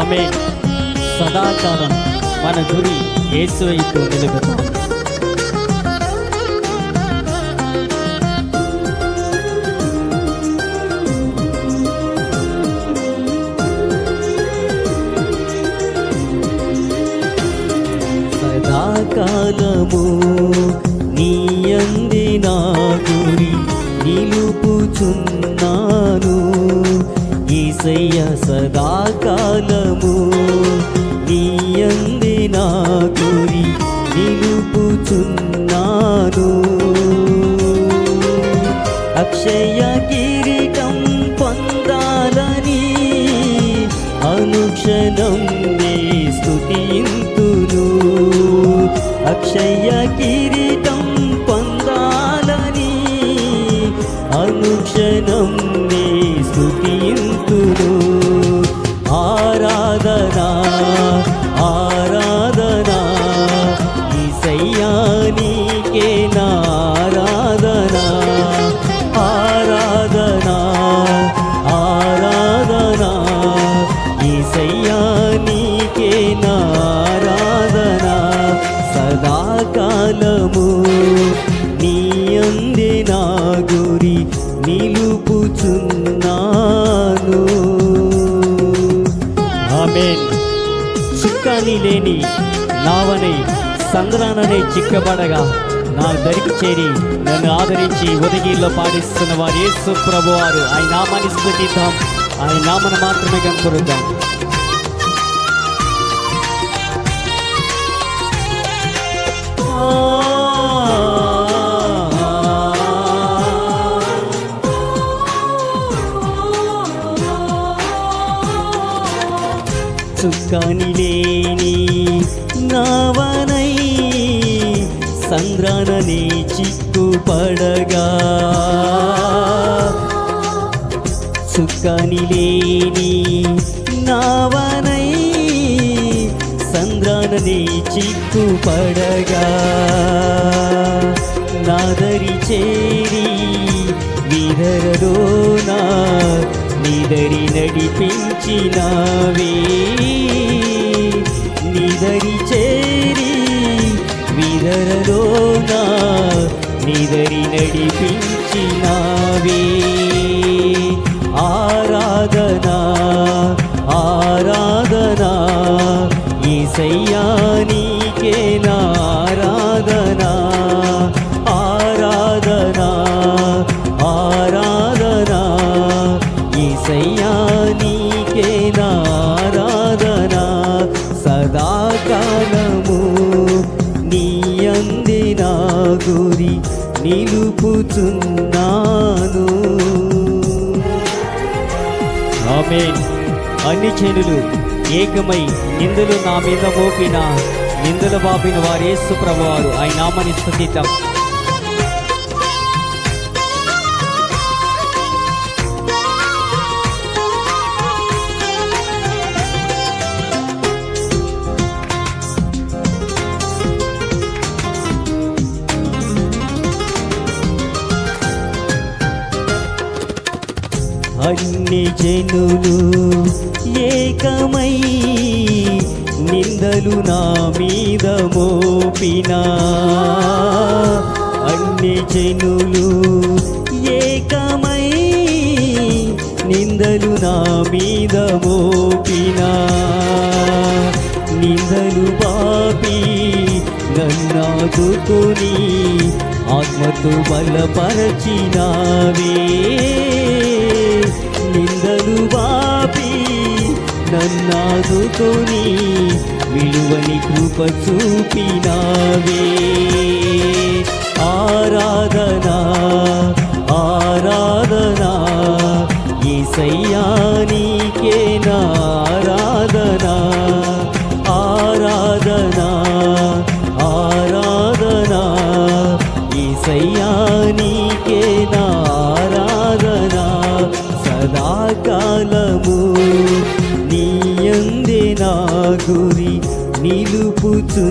ఆమె సదాకాలం మన గురి యేసు వైపు నిలుపుతాం సదాకాలము నీ అంది నా గురి నిలుపుచున్నాను. ఈసయ్య సదాకాలము నీ అంది నా గురి నిలుపుచున్నాను. అక్షయ కిరీటం పొందాలని అనుక్షణం నీ స్తుతింతును అక్షయ కిరీ అనుక్షణం నీ స్తుతింతును ఆరాధనా ఆరాధనా ఈసయ్యానికే నా నారాధనా ఆరాధనా ఆరాధనా ఈసయ్యానికే నా నారాధనా సదాకాలము నీ అంది నా నిలుపుచున్నాను ఆమెన్. చుక్కాని లేని నావనై సంద్రాననే చిక్కబడగా నా దరికి చేరి నన్ను ఆదరించి ఒదిగిల్లో పాటిస్తున్న వారు యేసు ప్రభు వారు. ఆయన నామాన్ని స్మృతిద్దాం ఆయన నామను మాత్రమే కనుకొరుద్దాం చుక్కాని కానిలేని నావనై సంద్రానని చిక్కుపడగా. చుక్కనిలేని నావనై సంద్రానని చిక్కుపడగా. నాదరి చేరి విధరలోనా నిదరి నడిపించినావే. నిదరి చేరి విదరలోనా నిదరి నడిపించినావే. ఆరాధనా ఆరాధనా ఈసయ్యానికే నిలుపుచున్నాను అన్ని చెడులు ఏకమై నిందలు నా మీద మోపిన నిందల బాపిన వారు యేసు ప్రభు ఆయన నామని స్థుతితం అన్ని జనులు ఏకమై నిందలు నా మీద మోపినా. అన్ని జనులు ఏకమై నిందలు నా మీద మోపినా. నిందలు పాపి నన్నాదుకుని ఆత్మతో బలపరచినావే. నాదుకొని విలువని కృప చూపినావే. ఆరాధనా ఆరా గురి నిలుపుచున్నాను.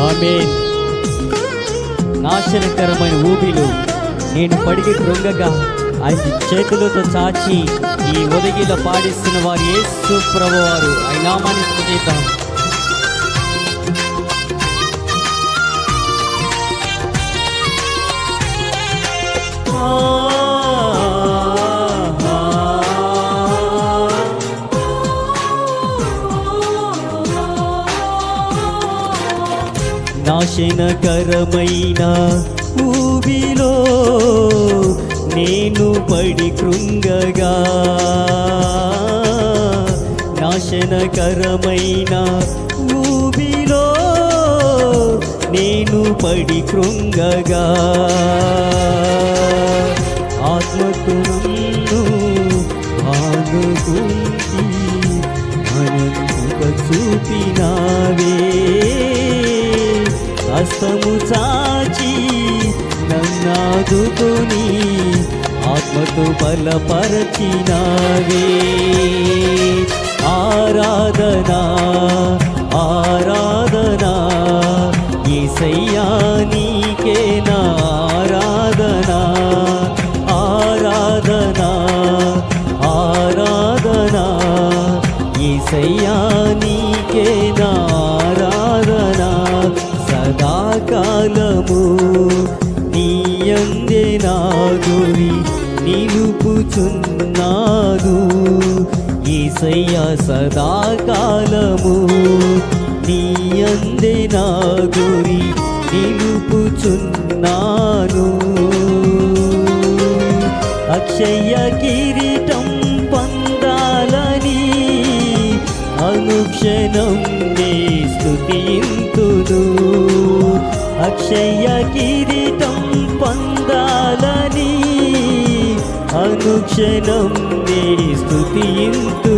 ఆమెన్. నాశనకరమైన ఊబిలో నేను పడిగి కృంగగా అది చేతులతో చాచి ఈ ఒదిగిలో పాడిస్తున్న వారు యేసు ప్రభువారు. ఆయన నామాన్ని చేద్దాం నాశనకరమైన ఊబిలో నేను పడి కృంగగా. నాశనకరమైన ఊబిలో నేను పడి కృంగగా. ఆత్మకు నన్ను ఆదుకుంటి అనంత చూపినావే. హస్తము చాచి నన్నాదుకొని ఆత్మతో బలపరచినావే. ఆరాధనా ఆరాధనా ఏసయ్యా నీకే నా ఆరాధనా. ఆరాధనా ఆరాధనా ఏసయ్యా నీకే నా సదాకాలము నీయందే నా గురి నిలుపుచున్నాను ఏసయ్యా సదాకాలము నీయందే నా గురి నిలుపుచున్నాను. అక్షయ కిరీటం పొందాలని అనుక్షణం నే స్తుతింతును. అక్షయ కిరీటం పొందాలని అనుక్షణం నే స్తుతింతును